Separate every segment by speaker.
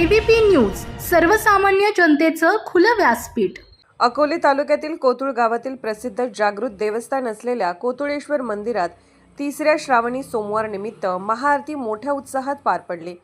Speaker 1: ABP news सर्वसामान्य जनतेचं खुलं व्यासपीठ.
Speaker 2: अकोले तालुक्यातील कोतुळ गावातील प्रसिद्ध जागृत देवस्थान असलेल्या कोतुळेश्वर मंदिरात तिसऱ्या श्रावणी सोमवार निमित्त महाआरती मोठ्या उत्साहात पार पडली.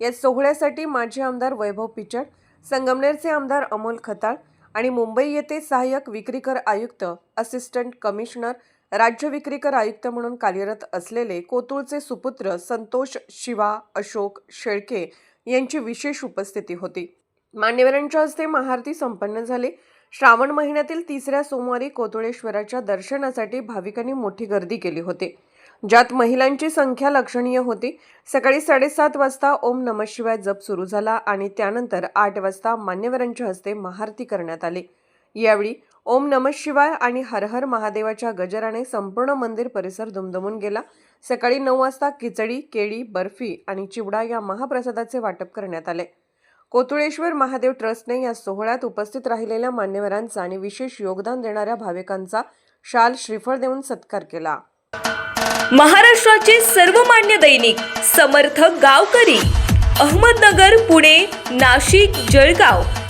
Speaker 2: या सोहळ्यासाठी माजी आमदार वैभव पिचड संगमनेरचे आमदार अमोल खताळ आणि मुंबई येथे सहाय्यक विक्रीकर आयुक्त असिस्टंट कमिशनर राज्य विक्रीकर आयुक्त म्हणून कार्यरत असलेले कोतुळचे सुपुत्र संतोष शिवा अशोक शेळके यांची विशेष उपस्थिती होती. मान्यवरांच्या हस्ते महाआरती संपन्न झाली. श्रावण महिन्यातील तिसऱ्या सोमवारी कोतुळेश्वराच्या दर्शनासाठी भाविकांनी मोठी गर्दी केली होती. ज्यात महिलांची संख्या लक्षणीय होती. सकाळी साडेसात वाजता ओम नम शिवाय जप सुरू झाला आणि त्यानंतर आठ वाजता मान्यवरांच्या हस्ते महाआरती करण्यात आली. यावेळी ओम नम शिवाय आणि हर हर महादेवाच्या गजराने संपूर्ण मंदिर परिसर दुमदमून गेला. सकाळी नऊ वाजता खिचडी केळी बर्फी आणि चिवडा या महाप्रसादाचे वाटप करण्यात आले. कोतुळेश्वर महादेव ट्रस्टने या सोहळ्यात उपस्थित राहिलेल्या मान्यवरांचा आणि विशेष योगदान देणाऱ्या भाविकांचा शाल श्रीफळ देऊन सत्कार केला.
Speaker 3: महाराष्ट्राचे सर्वमान्य दैनिक समर्थ गावकरी अहमदनगर पुणे नाशिक जळगाव.